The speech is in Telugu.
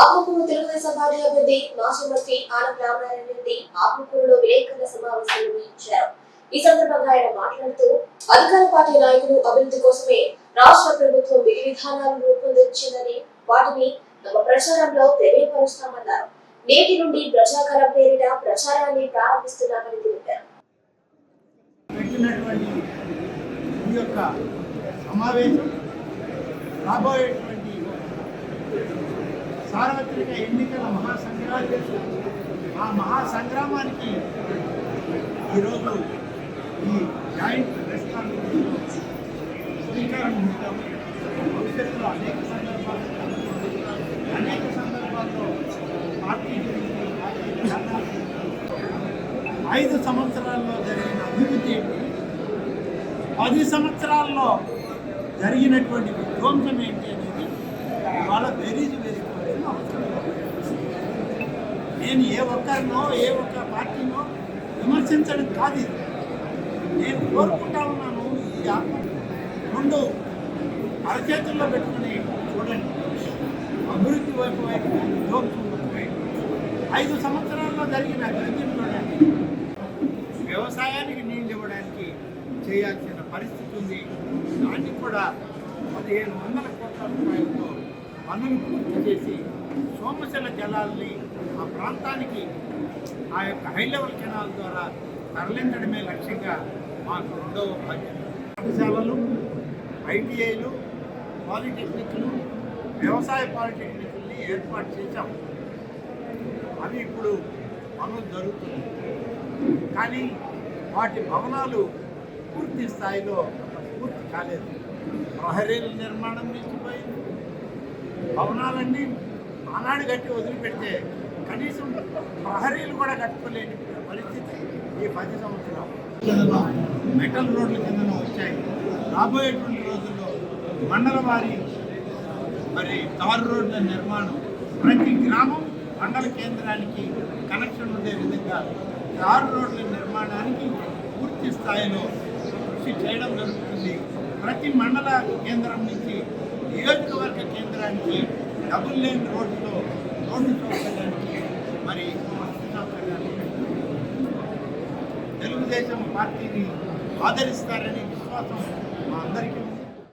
ఆత్మకూరు తెలుగుదేశం పార్టీ అభ్యర్థి మాజీ మంత్రి ఆనం రామనారాయణ రెడ్డి ఆత్మకూరులో విలేకరుల సమావేశం నిర్వహించారు. ఈ సందర్భంగా ఆయన మాట్లాడుతూ అధికార పార్టీ నాయకులు అభివృద్ధి కోసమే రాష్ట్ర ప్రభుత్వం విధి విధానాలు రూపొందించిందని వాటిని తమ ప్రచారంలో తెలియపరుస్తామన్నారు. నేటి నుండి ప్రజాకరం పేరిట ప్రచారాన్ని ప్రారంభిస్తున్నామని తెలిపారు. ఈ యొక్క సమావేశం రాబోయేటువంటి సార్వత్రిక ఎన్నికల మహాసంగ్రామం ఆ మహాసంగ్రామానికి ఈరోజు ఈ జాయింట్ రెస్టారెంట్ శ్రీకారం భవిష్యత్తులో అనేక సందర్భాల్లో అనేక సందర్భాల్లో పార్టీ ఐదు సంవత్సరాల్లో జరిగిన అభివృద్ధి పది సంవత్సరాల్లో జరిగినటువంటి విధ్వంసం ఏంటి అనేది ఇవాళ వెరీ వెరీ అవసరం నేను ఏ ఒక్కరినో ఏ ఒక్క పార్టీనో విమర్శించడం కాదు ఇది. నేను కోరుకుంటా ఉన్నాను ఈ ఆత్మ. రెండు అరచేతుల్లో పెట్టుకుని చూడండి. అభివృద్ధి వైపు వైపు విధ్వంసం వైపు ఐదు సంవత్సరాల్లో జరిగిన అభివృద్ధిని వ్యవసాయానికి నీళ్ళు ఇవ్వడానికి చేయాల్సిన పరిస్థితి ఉంది. దాన్ని కూడా పదిహేను వందల కోట్ల రూపాయలతో పనులు పూర్తి చేసి సోమశల జలాల్ని ఆ ప్రాంతానికి ఆ యొక్క హై లెవెల్ కెనాల్ ద్వారా తరలించడమే లక్ష్యంగా మాకు రెండవ బాధ్యత. పాఠశాలలు ఐటీఐలు పాలిటెక్నిక్లు వ్యవసాయ పాలిటెక్నిక్ని ఏర్పాటు చేశాం. అవి ఇప్పుడు అమలు జరుగుతుంది కానీ వాటి భవనాలు పూర్తి స్థాయిలో పూర్తి కాలేదు. ప్రహరీల నిర్మాణం నిలిచిపోయింది. భవనాలన్నీ ఆనాడు కట్టి వదిలిపెడితే కనీసం ప్రహరీలు కూడా కట్టుకోలేని పరిస్థితి ఈ పది సంవత్సరాలు. మెటల్ రోడ్ల కిందన వచ్చాయి. రాబోయేటువంటి రోజుల్లో మండల వారి మరి తారు రోడ్ల నిర్మాణం ప్రతి గ్రామం మండల కేంద్రానికి కనెక్షన్ ఉండే విధంగా తారు రోడ్ల నిర్మాణానికి పూర్తి స్థాయిలో కృషి చేయడం జరుగుతుంది. ప్రతి మండల కేంద్రం నుంచి నియోజకవర్గ కేంద్రానికి డబుల్ లేన్ రోడ్డుతో రోడ్డు సౌకర్యానికి మరి తెలుగుదేశం పార్టీని ఆదరిస్తారనే విశ్వాసం మా అందరికీ